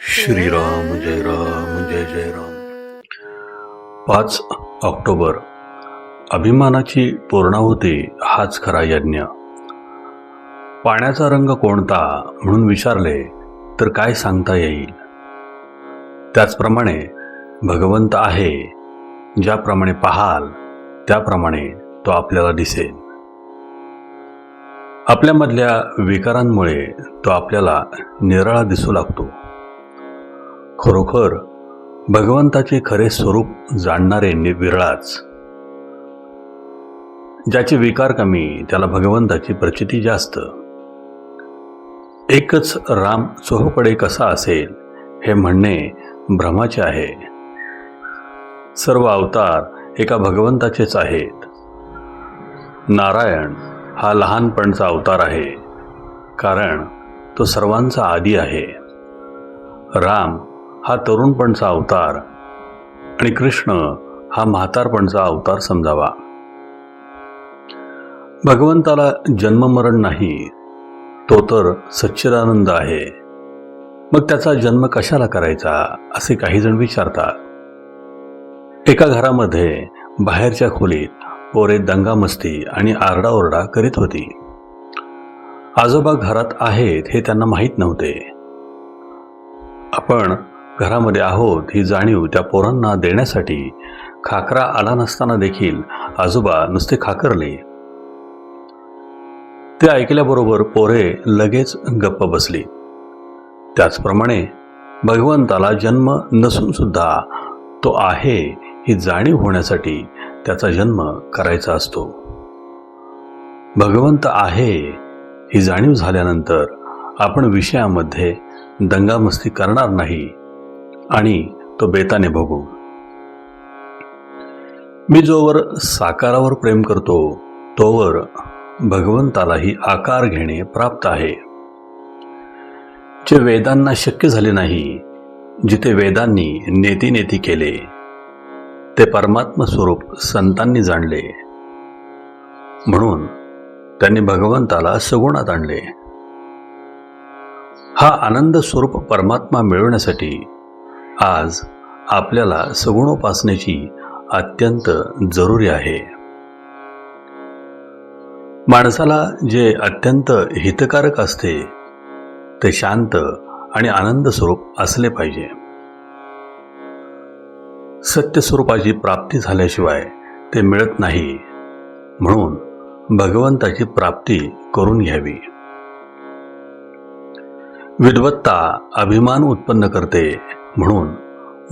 श्रीराम जय राम जय जय राम पाच ऑक्टोबर. अभिमानाची पूर्णाहुती हाच खरा यज्ञ. पाण्याचा रंग कोणता म्हणून विचारले तर काय सांगता येईल? त्याचप्रमाणे भगवंत आहे ज्याप्रमाणे पाहाल त्याप्रमाणे तो आपल्याला दिसेल. आपल्यामधल्या विकारांमुळे तो आपल्याला निराळा दिसू लागतो. खरोखर भगवंताचे खरे स्वरूप जाणणारे निविरळाच. ज्याचे विकार कमी त्याला भगवंताची प्रचिती जास्त. एकच राम चोहपडे कसा असेल हे म्हणणे भ्रमाचे आहे. सर्व अवतार एका भगवंताचेच आहेत. नारायण हा लहानपणचा अवतार आहे. कारण तो सर्वांचा आदी आहे. राम हा तरुणपणचा अवतार आणि कृष्ण हा म्हातारपणचा अवतार समजावा. भगवंताला जन्ममरण नाही तो तर सच्चिदानंद आहे. मग त्याचा जन्म कशाला करायचा असे काही जण विचारतात. एका घरामध्ये बाहेरच्या खोलीत पोरे दंगामस्ती आणि आरडाओरडा करीत होती. आजोबा घरात आहेत हे त्यांना माहीत नव्हते. आपण घरामध्ये आहोत ही जाणीव त्या पोरांना देण्यासाठी खाकरा आला नसताना देखील आजोबा नुसते खाकरले. ते ऐकल्याबरोबर पोरे लगेच गप्प बसली. त्याचप्रमाणे भगवंताला जन्म नसून सुद्धा तो आहे ही जाणीव होण्यासाठी त्याचा जन्म करायचा असतो. भगवंत आहे ही जाणीव झाल्यानंतर आपण विषयामध्ये दंगामस्ती करणार नाही आणि तो बेताने बघू मी जोवर साकारावर प्रेम करतो तोवर भगवंतालाही आकार घेणे प्राप्त आहे. जे वेदांना शक्य झाले नाही जिथे वेदांनी नेती नेती केले ते परमात्म स्वरूप संतांनी जाणले. म्हणून त्यांनी भगवंताला सगुणात आणले. हा आनंद स्वरूप परमात्मा मिळवण्यासाठी आज आपल्याला सगुणोपासनेची अत्यंत जरुरी आहे. माणसाला जे अत्यंत हितकारक असते ते शांत आणि आनंद स्वरूप असले पाहिजे. सत्यस्वरूपाची प्राप्ती झाल्याशिवाय ते मिळत नाही. म्हणून भगवंताची प्राप्ती करून घ्यावी. विद्वत्ता अभिमान उत्पन्न करते. म्हणून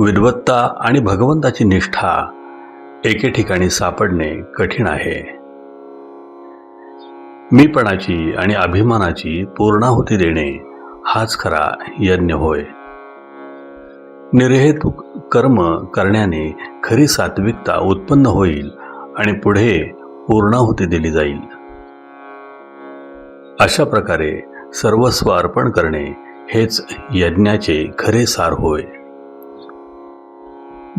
विद्वत्ता आणि भगवंताची निष्ठा एके ठिकाणी सापडणे कठीण आहे. मीपणाची आणि अभिमानाची पूर्णाहुती देणे हाच खरा यज्ञ होय. निर्हेतुक कर्म करण्याने खरी सात्विकता उत्पन्न होईल आणि पुढे पूर्णाहुती दिली जाईल. अशा प्रकारे सर्वस्व अर्पण करणे हेच यज्ञाचे खरे सार होय.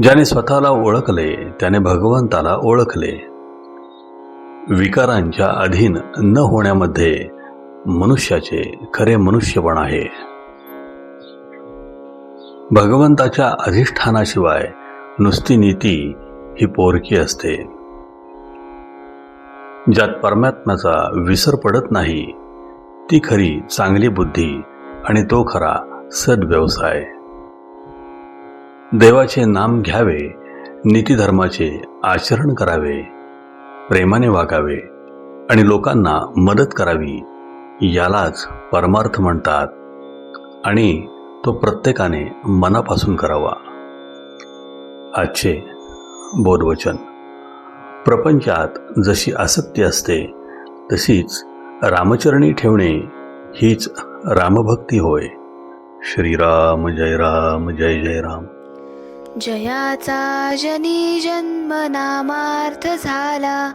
ज्याने स्वतःला ओळखले त्याने भगवंताला ओळखले. विकारांच्या अधीन न होण्यामध्ये मनुष्याचे खरे मनुष्यपण आहे. भगवंताच्या अधिष्ठानाशिवाय नुसती नीती ही पोरकी असते. ज्यात परमात्म्याचा विसर पडत नाही ती खरी चांगली बुद्धी आणि तो खरा सद्व्यवसाय. देवाचे नाम घ्यावे नीतीधर्माचे आचरण करावे प्रेमाने वागावे आणि लोकांना मदत करावी यालाच परमार्थ म्हणतात आणि तो प्रत्येकाने मनापासून करावा. आजचे बोधवचन. प्रपंचात जशी आसक्ती असते तशीच रामचरणी ठेवणे हीच रामभक्ती होय. श्रीराम जय राम जय जय राम. जयाचा जनी जन्म नामार्थ झाला.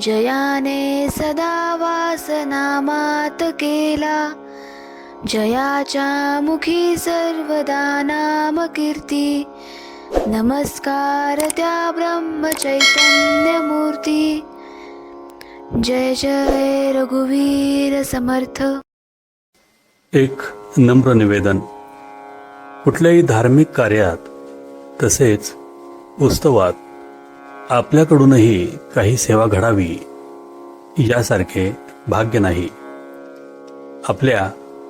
जयाने सदा वास नामात केला. जयाच्या मुखी सर्वदा नाम कीर्ती. नमस्कार त्या ब्रह्म चैतन्य मूर्ती जय जय रघुवीर समर्थ. एक नम्र निवेदन. कुठल्याही धार्मिक कार्यात तसेच उत्सवात आपल्याकडूनही काही सेवा घडावी यासारखे भाग्य नाही. आपल्या